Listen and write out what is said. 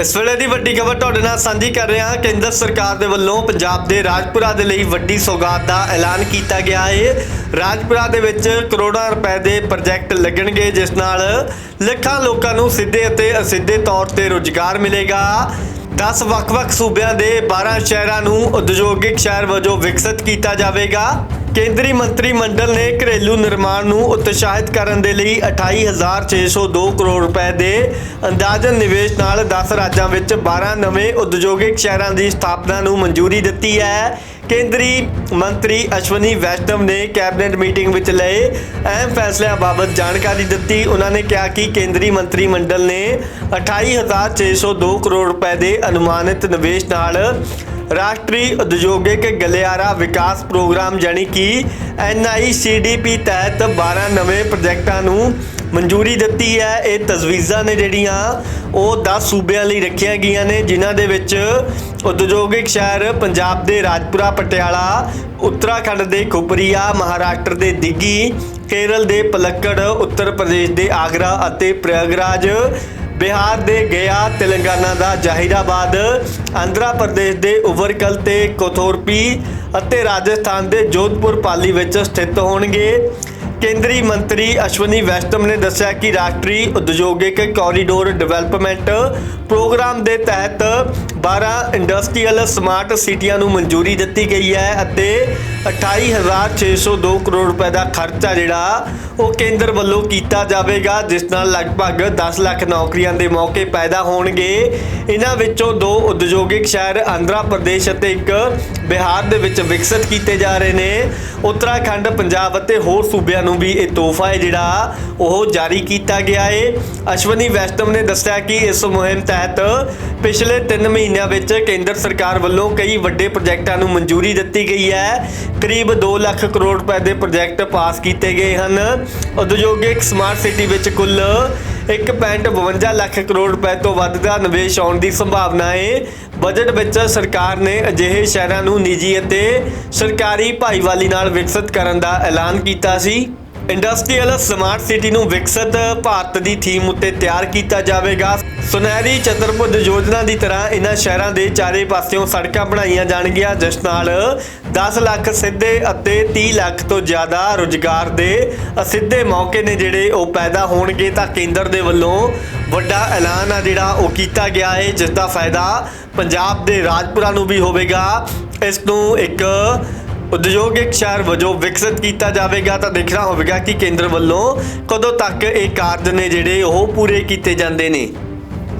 ਇਸ ਵੇਲੇ ਦੀ ਵੱਡੀ ਖਬਰ ਤੁਹਾਡੇ ਨਾਲ ਸਾਂਝੀ ਕਰ ਰਹੇ ਹਾਂ। ਕੇਂਦਰ ਸਰਕਾਰ ਦੇ ਵੱਲੋਂ ਪੰਜਾਬ ਦੇ ਰਾਜਪੁਰਾ ਦੇ ਲਈ ਵੱਡੀ ਸੌਗਾਤ ਦਾ ਐਲਾਨ ਕੀਤਾ ਗਿਆ ਹੈ। ਰਾਜਪੁਰਾ ਦੇ ਵਿੱਚ ਕਰੋੜਾਂ ਰੁਪਏ ਦੇ ਪ੍ਰੋਜੈਕਟ ਲੱਗਣਗੇ, ਜਿਸ ਨਾਲ ਲੱਖਾਂ ਲੋਕਾਂ ਨੂੰ ਸਿੱਧੇ ਅਤੇ ਅਸਿੱਧੇ ਤੌਰ ਤੇ ਰੁਜ਼ਗਾਰ ਮਿਲੇਗਾ। 10 ਵੱਖ-ਵੱਖ ਸੂਬਿਆਂ ਦੇ 12 ਸ਼ਹਿਰਾਂ ਨੂੰ ਉਦਯੋਗਿਕ ਸ਼ਹਿਰ ਵਜੋਂ ਵਿਕਸਿਤ ਕੀਤਾ ਜਾਵੇਗਾ। ਕੇਂਦਰੀ ਮੰਤਰੀ ਮੰਡਲ ਨੇ ਘਰੇਲੂ ਨਿਰਮਾਣ ਨੂੰ ਉਤਸ਼ਾਹਿਤ ਕਰਨ ਦੇ ਲਈ 28602 ਕਰੋੜ ਰੁਪਏ ਦੇ ਅੰਦਾਜ਼ਨ ਨਿਵੇਸ਼ ਨਾਲ 10 ਰਾਜਾਂ ਵਿੱਚ 12 ਨਵੇਂ ਉਦਯੋਗਿਕ ਸ਼ਹਿਰਾਂ ਦੀ ਸਥਾਪਨਾ ਨੂੰ ਮਨਜ਼ੂਰੀ ਦਿੱਤੀ ਹੈ। ਕੇਂਦਰੀ ਮੰਤਰੀ ਅਸ਼ਵਨੀ ਵੈਸ਼ਨਵ ਨੇ ਕੈਬਨਿਟ ਮੀਟਿੰਗ ਵਿੱਚ ਲਏ ਅਹਿਮ ਫੈਸਲਿਆਂ ਬਾਬਤ ਜਾਣਕਾਰੀ ਦਿੱਤੀ। ਉਹਨਾਂ ਨੇ ਕਿਹਾ ਕਿ ਕੇਂਦਰੀ ਮੰਤਰੀ ਮੰਡਲ ਨੇ 28602 ਕਰੋੜ ਰੁਪਏ ਦੇ ਅਨੁਮਾਨਿਤ ਨਿਵੇਸ਼ ਨਾਲ ਰਾਸ਼ਟਰੀ ਉਦਯੋਗਿਕ ਗਲਿਆਰਾ ਵਿਕਾਸ ਪ੍ਰੋਗਰਾਮ ਯਾਨੀ ਕਿ NICDP ਤਹਿਤ 12 ਨਵੇਂ ਪ੍ਰੋਜੈਕਟਾਂ ਨੂੰ ਮਨਜ਼ੂਰੀ ਦਿੱਤੀ ਹੈ। ਇਹ ਤਜਵੀਜ਼ਾਂ ਨੇ ਜਿਹੜੀਆਂ ਉਹ 10 ਸੂਬਿਆਂ ਲਈ ਰੱਖੀਆਂ ਗਈਆਂ ਨੇ, ਜਿਨ੍ਹਾਂ ਦੇ ਵਿੱਚ ਉਦਯੋਗਿਕ ਸ਼ਹਿਰ ਪੰਜਾਬ ਦੇ ਰਾਜਪੁਰਾ, ਪਟਿਆਲਾ, ਉੱਤਰਾਖੰਡ ਦੇ ਖੁਪਰੀਆ, ਮਹਾਰਾਸ਼ਟਰ ਦੇ ਦਿੱਗੀ, ਕੇਰਲ ਦੇ ਪਲੱਕੜ, ਉੱਤਰ ਪ੍ਰਦੇਸ਼ ਦੇ ਆਗਰਾ ਅਤੇ ਪ੍ਰਯਾਗਰਾਜ ਬਿਹਾਰ ਦੇ ਗਿਆ ਤੇਲੰਗਾਨਾ ਦਾ ਜ਼ਾਹਿਰਾਬਾਦ, ਆਂਧਰਾ ਪ੍ਰਦੇਸ਼ ਦੇ ਉਵਰਕਲ ਤੇ ਕੋਥੋਰਪੀ ਅਤੇ ਰਾਜਸਥਾਨ ਦੇ ਜੋਧਪੁਰ ਪਾਲੀ ਵਿੱਚ ਸਥਿਤ ਹੋਣਗੇ। ਕੇਂਦਰੀ ਮੰਤਰੀ ਅਸ਼ਵਨੀ ਵੈਸ਼ਨਵ ਨੇ ਦੱਸਿਆ ਕਿ ਰਾਸ਼ਟਰੀ ਉਦਯੋਗਿਕ ਕੋਰੀਡੋਰ ਡਿਵੈਲਪਮੈਂਟ ਪ੍ਰੋਗਰਾਮ ਦੇ ਤਹਿਤ 12 ਇੰਡਸਟਰੀਅਲ ਸਮਾਰਟ ਸਿਟੀਆਂ ਨੂੰ ਮਨਜ਼ੂਰੀ ਦਿੱਤੀ ਗਈ ਹੈ ਅਤੇ 28602 ਕਰੋੜ ਰੁਪਏ ਦਾ ਖਰਚਾ ਜਿਹੜਾ ਉਹ ਕੇਂਦਰ ਵੱਲੋਂ ਕੀਤਾ ਜਾਵੇਗਾ, ਜਿਸ ਨਾਲ ਲਗਭਗ 10 ਲੱਖ ਨੌਕਰੀਆਂ ਦੇ ਮੌਕੇ ਪੈਦਾ ਹੋਣਗੇ। ਇਹਨਾਂ ਵਿੱਚੋਂ ਦੋ ਉਦਯੋਗਿਕ ਸ਼ਹਿਰ ਆਂਧਰਾ ਪ੍ਰਦੇਸ਼ ਅਤੇ ਇੱਕ ਬਿਹਾਰ ਦੇ ਵਿੱਚ ਵਿਕਸਿਤ ਕੀਤੇ ਜਾ ਰਹੇ ਨੇ। ਉੱਤਰਾਖੰਡ, ਪੰਜਾਬ ਅਤੇ ਹੋਰ ਸੂਬਿਆਂ ਨੂੰ ਵੀ ਇਹ ਤੋਹਫਾ ਹੈ ਜਿਹੜਾ ਉਹ ਜਾਰੀ ਕੀਤਾ ਗਿਆ ਹੈ ਅਸ਼ਵਨੀ ਵੈਸ਼ਨਵ ਨੇ ਦੱਸਿਆ ਕਿ ਇਸ ਮੁਹਿੰਮ ਤਹਿਤ ਪਿਛਲੇ 3 ਮਹੀਨਿਆਂ ਵਿੱਚ ਕੇਂਦਰ ਸਰਕਾਰ ਵੱਲੋਂ ਕਈ ਵੱਡੇ ਪ੍ਰੋਜੈਕਟਾਂ ਨੂੰ ਮਨਜ਼ੂਰੀ ਦਿੱਤੀ ਗਈ ਹੈ। ਕਰੀਬ 2 ਲੱਖ ਕਰੋੜ ਰੁਪਏ ਦੇ ਪ੍ਰੋਜੈਕਟ ਪਾਸ ਕੀਤੇ ਗਏ ਹਨ। ਉਦਯੋਗਿਕ ਸਮਾਰਟ ਸਿਟੀ ਵਿੱਚ ਕੁੱਲ 1.52 ਲੱਖ ਕਰੋੜ ਰੁਪਏ ਤੋਂ ਵੱਧ ਦਾ ਨਿਵੇਸ਼ ਆਉਣ ਦੀ ਸੰਭਾਵਨਾ ਹੈ ਬਜਟ ਵਿੱਚ ਸਰਕਾਰ ਨੇ ਅਜਿਹੇ ਸ਼ਹਿਰਾਂ ਨੂੰ ਨਿੱਜੀ ਅਤੇ ਸਰਕਾਰੀ ਭਾਈਵਾਲੀ ਨਾਲ ਵਿਕਸਿਤ ਕਰਨ ਦਾ ਐਲਾਨ ਕੀਤਾ ਸੀ। ਇੰਡਸਟਰੀਅਲ ਸਮਾਰਟ ਸਿਟੀ ਨੂੰ ਵਿਕਸਿਤ ਭਾਰਤ ਦੀ ਥੀਮ ਉੱਤੇ ਤਿਆਰ ਕੀਤਾ ਜਾਵੇਗਾ। ਸੁਨਹਿਰੀ ਚਤੁਰਭੁਜ ਯੋਜਨਾ ਦੀ ਤਰ੍ਹਾਂ ਇਹਨਾਂ ਸ਼ਹਿਰਾਂ ਦੇ ਚਾਰੇ ਪਾਸਿਓਂ ਸੜਕਾਂ ਬਣਾਈਆਂ ਜਾਣਗੀਆਂ, ਜਿਸ ਨਾਲ 10 ਲੱਖ ਸਿੱਧੇ ਅਤੇ 30 ਲੱਖ ਤੋਂ ਜ਼ਿਆਦਾ ਰੁਜ਼ਗਾਰ ਦੇ ਅਸਿੱਧੇ ਮੌਕੇ ਨੇ ਜਿਹੜੇ ਉਹ ਪੈਦਾ ਹੋਣਗੇ। ਤਾਂ ਕੇਂਦਰ ਦੇ ਵੱਲੋਂ ਵੱਡਾ ਐਲਾਨ ਆ ਜਿਹੜਾ ਉਹ ਕੀਤਾ ਗਿਆ ਹੈ ਜਿਸ ਦਾ ਫਾਇਦਾ ਪੰਜਾਬ ਦੇ ਰਾਜਪੁਰਾ ਨੂੰ ਵੀ ਹੋਵੇਗਾ। ਇਸ ਨੂੰ ਇੱਕ ਉਦਯੋਗਿਕ ਸ਼ਹਿਰ ਵਜੋਂ ਵਿਕਸਿਤ ਕੀਤਾ ਜਾਵੇਗਾ। ਤਾਂ ਦੇਖਣਾ ਹੋਵੇਗਾ ਕਿ ਕੇਂਦਰ ਵੱਲੋਂ ਕਦੋਂ ਤੱਕ ਇਹ ਕਾਰਜ ਨੇ ਜਿਹੜੇ ਉਹ ਪੂਰੇ ਕੀਤੇ ਜਾਂਦੇ ਨੇ।